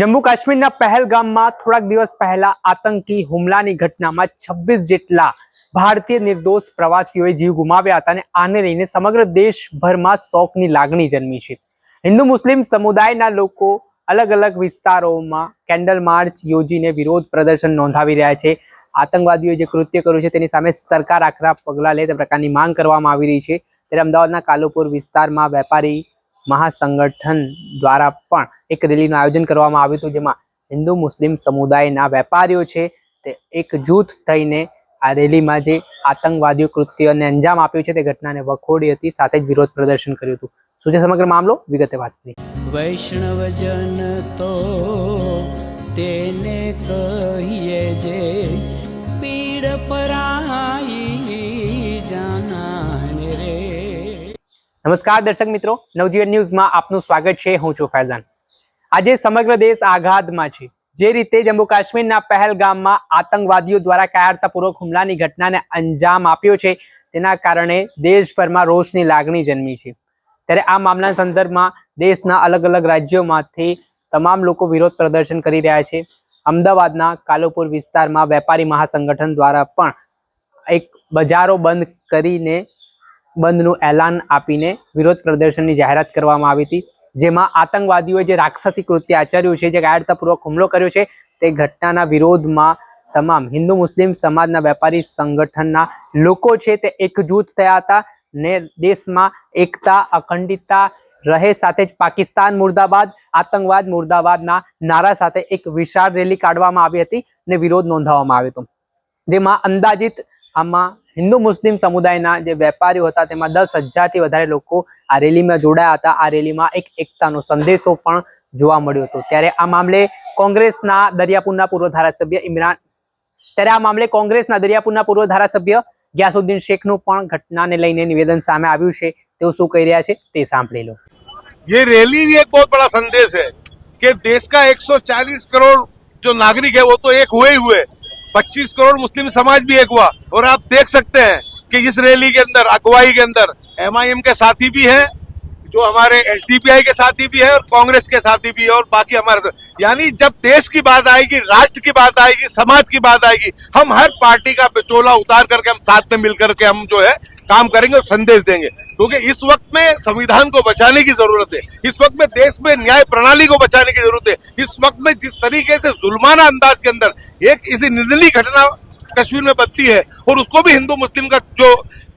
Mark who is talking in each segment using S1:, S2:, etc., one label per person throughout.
S1: જમ્મુ કાશ્મીરના પહેલગામમાં થોડાક દિવસ પહેલા આતંકી હુમલાની ઘટનામાં છવ્વીસ જેટલા ભારતીય નિર્દોષ પ્રવાસીઓએ જીવ ગુમાવ્યા હતા અને આને લઈને સમગ્ર દેશભરમાં શોકની લાગણી જન્મી છે. હિન્દુ, મુસ્લિમ સમુદાયના લોકો અલગ અલગ વિસ્તારોમાં કેન્ડલ માર્ચ યોજીને વિરોધ પ્રદર્શન નોંધાવી રહ્યા છે. આતંકવાદીઓએ જે કૃત્ય કર્યું છે તેની સામે સરકાર આખરા પગલાં લે તે પ્રકારની માંગ કરવામાં આવી રહી છે. ત્યારે અમદાવાદના કાલુપુર વિસ્તારમાં વેપારી મહાસંગઠન દ્વારા પણ એક રેલીનું આયોજન કરવામાં આવ્યું હતું, જેમાં હિન્દુ મુસ્લિમ સમુદાયના વેપારીઓ છે તે એક જૂથ થઈને આ રેલીમાં જે આતંકવાદીઓ, કૃત્યને અંજામ આપ્યું છે તે ઘટનાને વખોડી હતી, સાથે જ વિરોધ પ્રદર્શન કર્યું હતું. શું છે સમગ્ર મામલો? વિગતે વાત કરી
S2: વૈષ્ણવજન તો તેને કહીએ જે પીડ પરાઈ
S1: નમસ્કાર દર્શક મિત્રો, નવજીવન ન્યૂઝમાં આપનું સ્વાગત છે. હું છું ફૈઝાન. આજે સમગ્ર દેશ આઘાતમાં છે. જે રીતે જમ્મુ કાશ્મીરના પહેલગામમાં આતંકવાદીઓ દ્વારા કાયરતાપૂર્વક હુમલાની ઘટનાને અંજામ આપ્યો છે, તેના કારણે દેશભરમાં રોષની લાગણી જન્મી છે. ત્યારે આ મામલાના સંદર્ભમાં દેશના અલગ અલગ રાજ્યોમાંથી તમામ લોકો વિરોધ પ્રદર્શન કરી રહ્યા છે. અમદાવાદના કાલુપુર વિસ્તારમાં વેપારી મહાસંગઠન દ્વારા પણ એક બજારો બંધ કરીને બંધનું એલાન આપીને વિરોધ પ્રદર્શનની જાહેરાત કરવામાં આવી હતી. જેમાં આતંકવાદીઓએ જે રાક્ષસી કૃત્ય આચર્યું છે, જે કાયરતાપૂર્વક હુમલો કર્યો છે, તે ઘટનાના વિરોધમાં તમામ હિન્દુ, મુસ્લિમ સમાજના વેપારી સંગઠનના લોકો છે તે એકજૂથ થયા હતા ને દેશમાં એકતા, અખંડિતતા રહે સાથે જ પાકિસ્તાન મુર્દાબાદ, આતંકવાદ મુર્દાબાદના નારા સાથે એક વિશાળ રેલી કાઢવામાં આવી હતી ને વિરોધ નોંધાવવામાં આવ્યો હતો. જેમાં અંદાજિત આમાં હિન્દુ મુસ્લિમ સમુદાયના જે વેપારીઓ હતા તેમાં દસ હજારથી વધારે લોકો આ રેલીમાં જોડાયા હતા આ રેલીમાં એક એકતાનો સંદેશો પણ જોવા મળ્યો હતો ત્યારે આ મામલે કોંગ્રેસના દરિયાપુરના પૂર્વ ધારાસભ્ય ઇમરાન ત્યારે આ મામલે કોંગ્રેસના દરિયાપુરના પૂર્વ ધારાસભ્ય ગ્યાસુદ્દીન શેખનું પણ ઘટનાને લઈને નિવેદન સામે આવ્યું છે તેઓ શું કહી રહ્યા છે તે સાંભળી લો
S3: ये रैली भी एक बहुत बड़ा संदेश है कि देश का 140 करोड़ जो नागरिक है वो तो एक हुए ही हुए 25 करोड़ मुस्लिम समाज भी एक हुआ और आप देख सकते हैं कि इस रैली के अंदर अगुवाई के अंदर एमआईएम के साथी भी हैं जो हमारे एसडीपीआई के साथी भी है और कांग्रेस के साथी भी है और बाकी हमारे यानी जब देश की बात आएगी, राष्ट्र की बात आएगी, समाज की बात आएगी, हम हर पार्टी का बिचोला उतार करके, हम साथ में मिल करके हम जो है काम करेंगे और संदेश देंगे। क्योंकि इस वक्त में संविधान को बचाने की ज़रूरत है। इस वक्त में देश में न्याय प्रणाली को बचाने की ज़रूरत है। इस वक्त में जिस तरीके से जुल्माना अंदाज के अंदर एक इसी निंदनीय घटना कश्मीर में बनती है और उसको भी हिंदू मुस्लिम का जो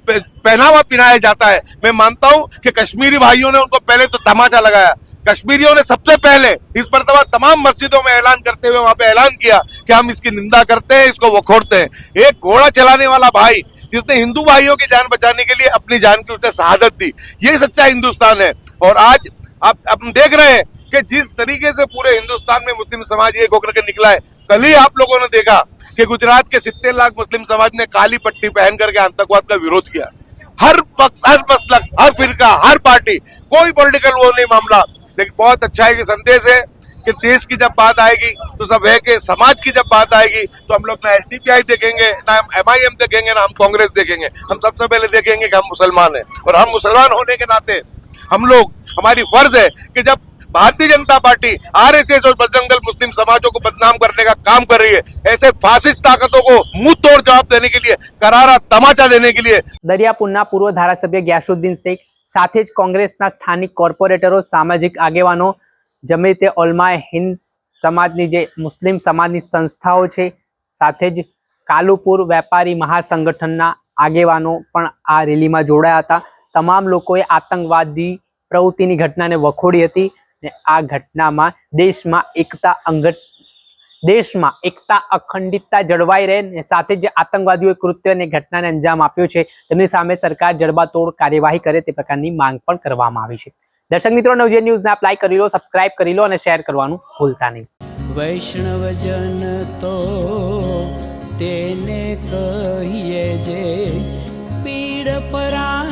S3: पहनावा पहनाया जाता है। मैं मानता हूँ कि कश्मीरी भाइयों ने उनको पहले तो तमाचा लगाया। कश्मीरियों ने सबसे पहले इस पर तमाम मस्जिदों में ऐलान करते हुए वहाँ पे ऐलान किया कि हम इसकी निंदा करते हैं, इसको वखोड़ते हैं। एक घोड़ा चलाने वाला भाई जिसने हिंदू भाइयों की जान बचाने के लिए अपनी जान की उसने शहादत दी, ये सच्चा हिंदुस्तान है। और आज आप आप देख रहे हैं कि जिस तरीके से पूरे हिंदुस्तान में मुस्लिम समाज एक होकर के निकला है, कल ही आप लोगों ने देखा कि गुजरात के सित्तेर लाख मुस्लिम समाज ने काली पट्टी पहन करके आतंकवाद का विरोध किया। हर पक्ष, हर मसलक हर फिरका, हर पार्टी, कोई पॉलिटिकल वो नहीं मामला। लेकिन बहुत अच्छा है कि संदेश है कि देश की जब बात आएगी तो सब है कि समाज की जब बात आएगी तो हम लोग ना एस डी पी आई देखेंगे, ना हम एमआईएम देखेंगे, ना हम कांग्रेस देखेंगे। हम सबसे पहले देखेंगे कि हम मुसलमान हैं। और हम मुसलमान होने के नाते हम लोग, हमारी फ़र्ज़ है कि जब भारतीय जनता पार्टी आरएसएस और बजरंग दल मुस्लिम समाजों को बदनाम करने का काम कर रही है ऐसे फासिस्ट ताकतों को मुंह तोड़ जवाब देने के लिए करारा तमाचा देने के लिए
S1: દરિયાપુરના પૂર્વ ધારાસભ્ય ગ્યાસુદ્દીન શેખ સાથે જ કોંગ્રેસના સ્થાનિક કોર્પોરેટરો સામાજિક આગેવાનો જમે તે ઓલમાએ હિન્દ સમાજની જે મુસ્લિમ સમાજની સંસ્થાઓ છે સાથે જ કાલુપુર વેપારી મહાસંગઠનના આગેવાનો પણ આ રેલીમાં જોડાયા હતા તમામ લોકોએ આતંકવાદી પ્રવૃત્તિની ઘટનાને વખોડી હતી ને આ ઘટનામાં દેશમાં એકતા અંગત, દેશમાં એકતા અખંડિતતા જળવાઈ રહે ને સાથે જે આતંકવાદીઓએ કૃત્ય અને ઘટનાને અંજામ આપ્યો છે. તેમની સામે સરકાર જડબાતોડ કાર્યવાહી કરે તે પ્રકારની માંગ પણ કરવામાં આવી છે. દર્શક મિત્રો નવજે ન્યૂઝને અપ્લાય કરી લો સબસ્ક્રાઇબ કરી લો અને શેર કરવાનું ભૂલતા નહીં.
S2: વૈષ્ણવજન તો તેને કહીએ જે પીડ પરાઈ